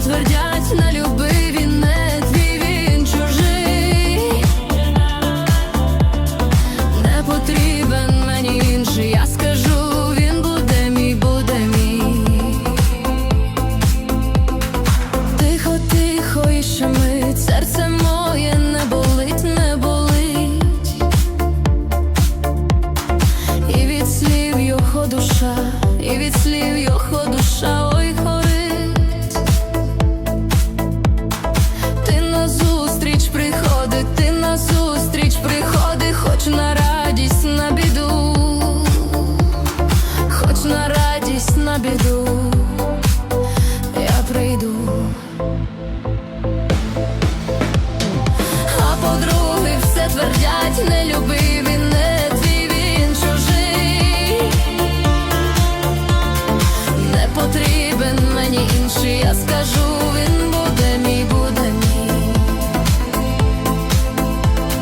твердять, не люби він не твій, він чужий. Не потрібен мені інший, я скажу, він буде мій, буде мій. Тихо, тихо, і ще мить, серце моє не болить, не болить. І від слів його душа, і від слів його душа, ой назустріч приходи, хоч на радість, на біду, хоч на радість, на біду, я прийду. А подруги все твердять, не люби він не твій, він чужий. Не потрібен мені інший, я скажу,